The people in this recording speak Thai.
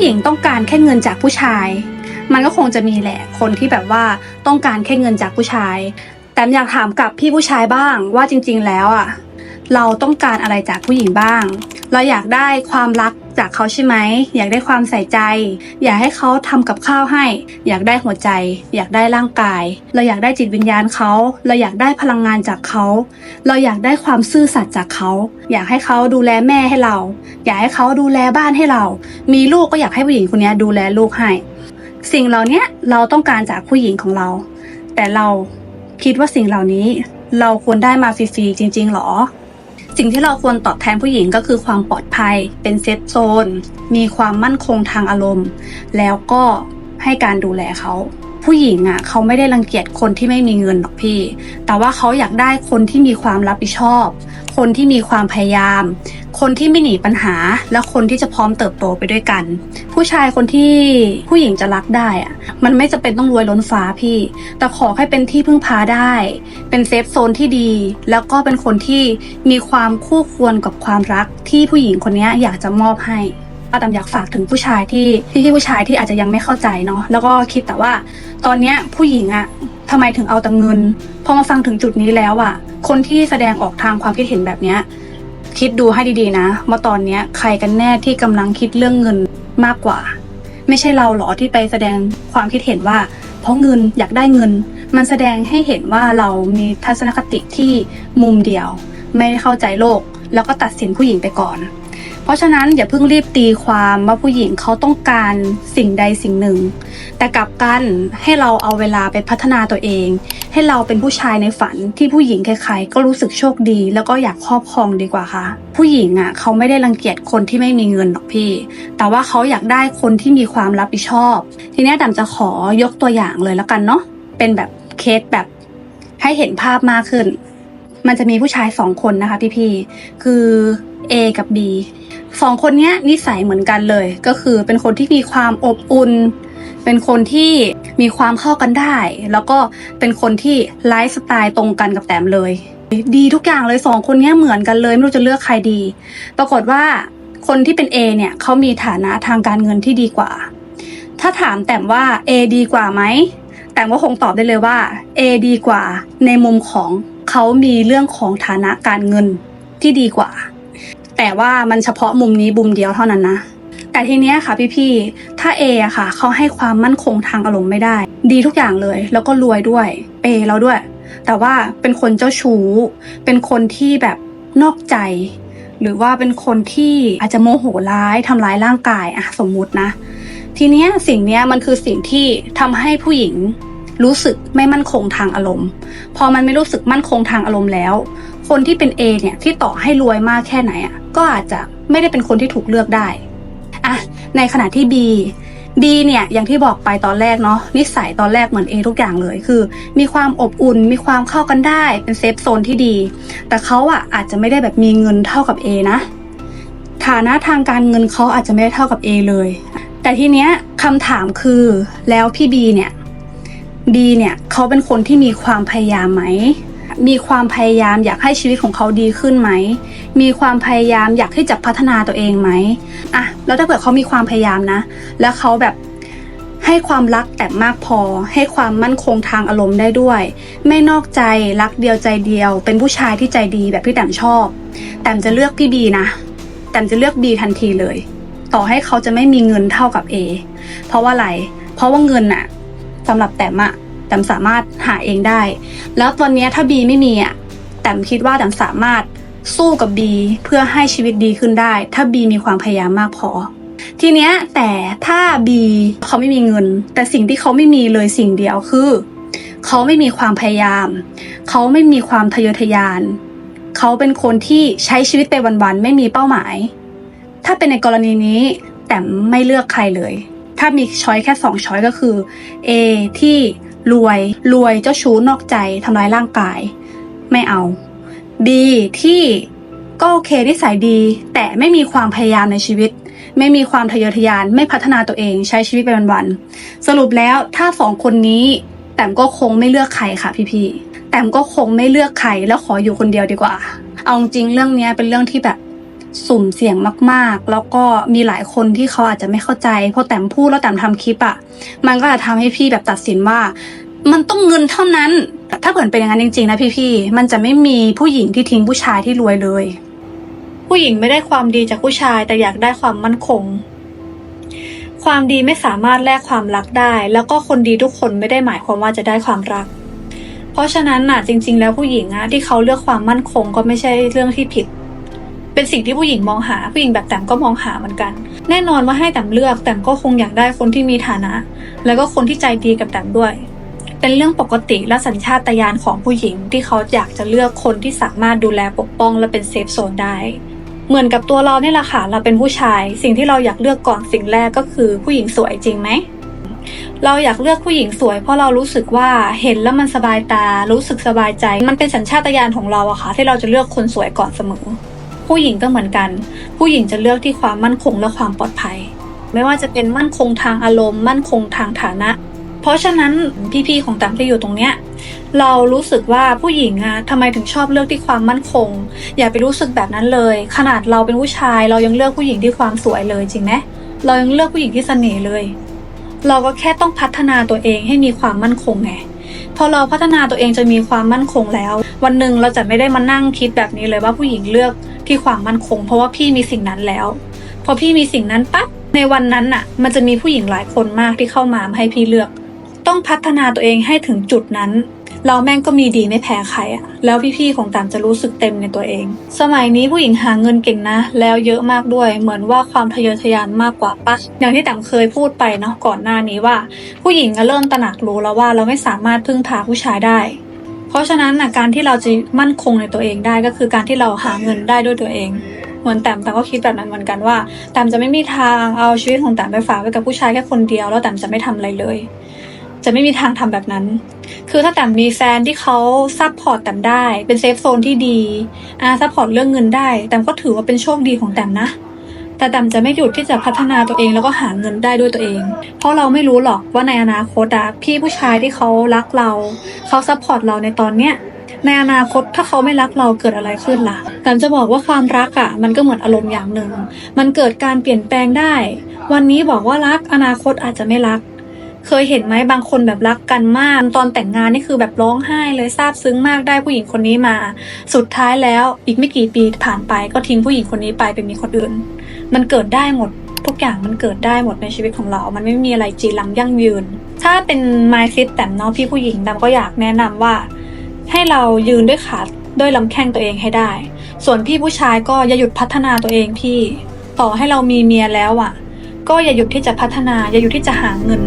หญิงต้องการแค่เงินจากผู้ชาย มันก็คงจะมีแหละคนที่แบบว่าต้องการแค่เงินจากผู้ชาย แต่อยากถามกับพี่ผู้ชายบ้างว่าจริง ๆ แล้วอะเราต้องการอะไรจากผู้หญิงบ้าง เราอยากได้ความรัก จากเขาใช่ไหม อยากได้ความใส่ใจ อยากให้เขาทำกับข้าวให้ อยากได้หัวใจ อยากได้ร่างกาย เราอยากได้จิตวิญญาณเขา เราอยากได้พลังงานจากเขา เราอยากได้ความซื่อสัตย์จากเขา อยากให้เขาดูแลแม่ให้เรา อยากให้เขาดูแลบ้านให้เรา มีลูกก็อยากให้ผู้หญิงคนนี้ดูแลลูกให้ สิ่งเหล่านี้เราต้องการจากผู้หญิงของเรา แต่เราคิดว่าสิ่งเหล่านี้เราควรได้มาฟรีๆจริง ๆหรอ สิ่งที่เราควรตอบแทนผู้หญิงก็คือความปลอดภัย เป็นเซฟโซน มีความมั่นคงทางอารมณ์ แล้วก็ให้การดูแลเขา ผู้หญิงอะเขาไม่ได้รังเกียจคนที่ไม่มีเงินหรอกพี่ แต่ว่าเขาอยากได้คนที่มีความรับผิดชอบ คนที่มีความพยายาม คนที่ไม่หนีปัญหา และคนที่จะพร้อมเติบโตไปด้วยกัน ผู้ชายคนที่ผู้หญิงจะรักได้อะมันไม่จะเป็นต้องรวยล้นฟ้าพี่ แต่ขอให้เป็นที่พึ่งพาได้ เป็นเซฟโซนที่ดี แล้วก็เป็นคนที่มีความคู่ควรกับความรักที่ผู้หญิงคนนี้อยากจะมอบให้ อาตามอยากฝากถึงผู้ชายที่ที่ผู้ชายที่อาจจะยังไม่เข้าใจเนาะแล้วก็คิดแต่ว่า ตอนเนี้ยผู้หญิงอะทำไมถึงเอาแต่เงินพอมาฟังถึงจุดนี้แล้วอะคนที่แสดงออกทางความคิดเห็นแบบเนี้ยคิดดูให้ดีๆนะว่าตอนเนี้ยใครกันแน่ที่กำลังคิดเรื่องเงินมากกว่า ไม่ใช่เราหรอที่ไปแสดงความคิดเห็นว่า เพราะเงินอยากได้เงิน มันแสดงให้เห็นว่าเรามีทัศนคติที่มุมเดียว ไม่เข้าใจโลก แล้วก็ตัดสินผู้หญิงไปก่อน ราะฉะนั้นอย่าเพิ่งรีบตีความว่าผู้หญิงเขาต้องการสิ่งใดสิ่งหนึ่ง แต่กลับกันให้เราเอาเวลาไปพัฒนาตัวเอง ให้เราเป็นผู้ชายในฝันที่ผู้หญิงใครๆก็รู้สึกโชคดี แล้วก็อยากครอบครองดีกว่าค่ะ ผู้หญิงอะเขาไม่ได้รังเกียจคนที่ไม่มีเงินหรอกพี่ แต่ว่าเขาอยากได้คนที่มีความรับผิดชอบ ทีนี้ดำจะขอยกตัวอย่างเลยแล้วกันเนาะเป็นแบบเคสแบบให้เห็นภาพมากขึ้น มันจะมีผู้ชายสองคนนะคะพี่ๆคือ A กับ B สองคนนี้นิสัยเหมือนกันเลย ก็คือเป็นคนที่มีความอบอุ่น เป็นคนที่มีความเข้ากันได้ แล้วก็เป็นคนที่ไลฟ์สไตล์ตรงกันกับแต้มเลย ดีทุกอย่างเลยสองคนนี้เหมือนกันเลยไม่รู้จะเลือกใครดี ปรากฏว่าคนที่เป็น A เนี่ยเขามีฐานะทางการเงินที่ดีกว่า ถ้าถามแต้มว่า A ดีกว่าไหมแต้มก็คงตอบได้เลยว่า A ดีกว่าในมุมของเขามีเรื่องของฐานะการเงินที่ดีกว่า แต่ว่ามันเฉพาะมุมนี้มุมเดียวเท่านั้นนะ แต่ทีเนี้ยค่ะพี่ๆ ถ้า A อะค่ะเขาให้ความมั่นคงทางอารมณ์ไม่ได้ ดีทุกอย่างเลย แล้วก็รวยด้วย เปเราด้วย แต่ว่าเป็นคนเจ้าชู้ เป็นคนที่แบบนอกใจ หรือว่าเป็นคนที่อาจจะโมโหร้ายทำร้ายร่างกายอะสมมุตินะ ทีเนี้ยสิ่งเนี้ยมันคือสิ่งที่ทำให้ผู้หญิงรู้สึกไม่มั่นคงทางอารมณ์ พอมันไม่รู้สึกมั่นคงทางอารมณ์แล้ว คนที่เป็น A เนี่ยที่ต่อให้รวยมากแค่ไหนอะก็อาจจะไม่ได้เป็นคนที่ถูกเลือกได้อะในขณะที่ B B เนี่ยอย่างที่บอกไปตอนแรกเนาะนิสัยตอนแรกเหมือน A ทุกอย่างเลยคือ มีความอบอุ่นมีความเข้ากันได้เป็นเซฟโซนที่ดี แต่เขาอะอาจจะไม่ได้แบบมีเงินเท่ากับ A นะฐานะทางการเงินเขาอาจจะไม่ได้เท่ากับ A เลย แต่ทีเนี้ยคำถามคือแล้วพี่ B เนี่ย B เนี่ยเขาเป็นคนที่มีความพยายามไหม มีความพยายามอยากให้ชีวิตของเขาดีขึ้นไหม มีความพยายามอยากที่จะพัฒนาตัวเองไหมอะแล้วถ้าเกิดเขามีความพยายามนะ แล้วเขาแบบให้ความรักแต่มากพอ ให้ความมั่นคงทางอารมณ์ได้ด้วย ไม่นอกใจรักเดียวใจเดียว เป็นผู้ชายที่ใจดีแบบที่แต้มชอบ แต้มจะเลือกพี่บีนะ แต้มจะเลือกบีทันทีเลย ต่อให้เขาจะไม่มีเงินเท่ากับ A เพราะว่าอะไร เพราะว่าเงินอะสำหรับแต้มอะ แต้มสามารถหาเองได้ แล้วตอนนี้ถ้า B ไม่มีอะแต้มคิดว่าแต้มสามารถสู้กับ B เพื่อให้ชีวิตดีขึ้นได้ ถ้า B มีความพยายามมากพอ ทีเนี้ยแต่ถ้า B เขาไม่มีเงิน แต่สิ่งที่เขาไม่มีเลยสิ่งเดียวคือ เขาไม่มีความพยายาม เขาไม่มีความทะเยอทะยาน เขาเป็นคนที่ใช้ชีวิตไปวันๆไม่มีเป้าหมาย ถ้าเป็นในกรณีนี้แต่ไม่เลือกใครเลย ถ้ามีช้อยแค่สองช้อยก็คือ A ที่ รวย รวยเจ้าชู้นอกใจทำร้ายร่างกาย ไม่เอา B ที่ก็โอเคนิสัยดี แต่ไม่มีความพยายามในชีวิต ไม่มีความทะเยอทะยานไม่พัฒนาตัวเองใช้ชีวิตไปวันๆสรุปแล้วถ้าสองคนนี้แต้มก็คงไม่เลือกใครค่ะพี่ๆแต้มก็คงไม่เลือกใครแล้วขออยู่คนเดียวดีกว่า เอาจริงเรื่องเนี้ยเป็นเรื่องที่แบบ สุ่มเสี่ยงมากๆ แล้วก็มีหลายคนที่เขาอาจจะไม่เข้าใจพอแต้มพูดแล้วแต้มทำคลิปอะมันก็จะทำให้พี่แบบตัดสินว่า มันต้องเงินเท่านั้น ถ้าเกิดเป็นอย่างนั้นจริงๆนะพี่ๆมันจะไม่มีผู้หญิงที่ทิ้งผู้ชายที่รวยเลย ผู้หญิงไม่ได้ความดีจากผู้ชายแต่อยากได้ความมั่นคง ความดีไม่สามารถแลกความรักได้ แล้วก็คนดีทุกคนไม่ได้หมายความว่าจะได้ความรักเพราะฉะนั้นน่ะจริง ๆ แล้วผู้หญิงอะที่เขาเลือกความมั่นคงก็ไม่ใช่เรื่องที่ผิด เป็นสิ่งที่ผู้หญิงมองหาผู้หญิงแบบแต้มก็มองหาเหมือนกัน แน่นอนว่าให้แต้มเลือกแต้มก็คงอยากได้คนที่มีฐานะ แล้วก็คนที่ใจดีกับแต้มด้วย เป็นเรื่องปกติและสัญชาตญาณของผู้หญิงที่เขาอยากจะเลือกคนที่สามารถดูแลปกป้องและเป็นเซฟโซนได้เหมือนกับตัวเราเนี่ยแหละค่ะเราเป็นผู้ชาย สิ่งที่เราอยากเลือกก่อนสิ่งแรกก็คือผู้หญิงสวยจริงไหมเราอยากเลือกผู้หญิงสวย เพราะเรารู้สึกว่าเห็นแล้วมันสบายตา รู้สึกสบายใจ มันเป็นสัญชาตญาณของเราอะค่ะที่เราจะเลือกคนสวยก่อนเสมอ ผู้หญิงก็เหมือนกัน ผู้หญิงจะเลือกที่ความมั่นคงและความปลอดภัย ไม่ว่าจะเป็นมั่นคงทางอารมณ์ มั่นคงทางฐานะ เพราะฉะนั้นพี่ๆของแตมที่อยู่ตรงเนี้ยเรารู้สึกว่าผู้หญิงอะทำไมถึงชอบเลือกที่ความมั่นคง อย่าไปรู้สึกแบบนั้นเลย ขนาดเราเป็นผู้ชาย เรายังเลือกผู้หญิงที่ความสวยเลยจริงไหมเรายังเลือกผู้หญิงที่เสน่ห์เลย เราก็แค่ต้องพัฒนาตัวเองให้มีความมั่นคงไงพอเราพัฒนาตัวเองจะมีความมั่นคงแล้ว วันหนึ่งเราจะไม่ได้มานั่งคิดแบบนี้เลยว่าผู้หญิงเลือกที่ความมั่นคง เพราะว่าพี่มีสิ่งนั้นแล้ว พอพี่มีสิ่งนั้นปั๊บในวันนั้นน่ะ มันจะมีผู้หญิงหลายคนมากที่เข้ามาให้พี่เลือก ต้องพัฒนาตัวเองให้ถึงจุดนั้น เราแม่งก็มีดีไม่แพ้ใครอะแล้วพี่ๆของตามจะรู้สึกเต็มในตัวเอง สมัยนี้ผู้หญิงหาเงินเก่งนะ แล้วเยอะมากด้วย เหมือนว่าความทะเยอทะยานมากกว่าปะอย่างที่แตมเคยพูดไปเนาะก่อนหน้านี้ว่า ผู้หญิงก็เริ่มตระหนักรู้แล้วว่าเราไม่สามารถพึ่งพาผู้ชายได้ เพราะฉะนั้นนะการที่เราจะมั่นคงในตัวเองได้ก็คือการที่เราหาเงินได้ด้วยตัวเองเหมือนแต้มแต่ก็คิดแบบนั้นเหมือนกันว่าแต้มจะไม่มีทางเอาชีวิตของแต้มไปฝากไว้กับผู้ชายแค่คนเดียว แล้วแต้มจะไม่ทำอะไรเลย จะไม่มีทางทำแบบนั้น คือถ้าแต้มมีแฟนที่เขาซัพพอร์ตแต้มได้ เป็นเซฟโซนที่ดีอ่าซัพพอร์ตเรื่องเงินได้แต้มก็ถือว่าเป็นโชคดีของแต้มนะ แต่แต้มจะไม่หยุดที่จะพัฒนาตัวเองแล้วก็หาเงินได้ด้วยตัวเอง เพราะเราไม่รู้หรอกว่าในอนาคตอะพี่ผู้ชายที่เขารักเราเขาซัพพอร์ตเราในตอนเนี้ยในอนาคตถ้าเขาไม่รักเราเกิดอะไรขึ้นล่ะแต้มจะบอกว่าความรักอะ่ะ มันก็เหมือนอารมณ์อย่างหนึ่ง มันเกิดการเปลี่ยนแปลงได้ วันนี้บอกว่ารักอนาคตอาจจะไม่รัก เคยเห็นไหมบางคนแบบรักกันมาก ตอนแต่งงานนี่คือแบบร้องไห้เลยซาบซึ้งมากได้ผู้หญิงคนนี้มา สุดท้ายแล้วอีกไม่กี่ปีผ่านไปก็ทิ้งผู้หญิงคนนี้ไปไปมีคนอื่น มันเกิดได้หมด ทุกอย่างมันเกิดได้หมดในชีวิตของเรา มันไม่มีอะไรจีรังยั่งยืน ถ้าเป็นไมซิตแต่เนาะพี่ผู้หญิงดำก็อยากแนะนำว่า ให้เรายืนด้วยขาด้วยลำแข้งตัวเองให้ได้ ส่วนพี่ผู้ชายก็อย่าหยุดพัฒนาตัวเองพี่ ต่อให้เรามีเมียแล้วอะ่ะ ก็อย่าหยุดที่จะพัฒนา อย่าหยุดที่จะหาเงิน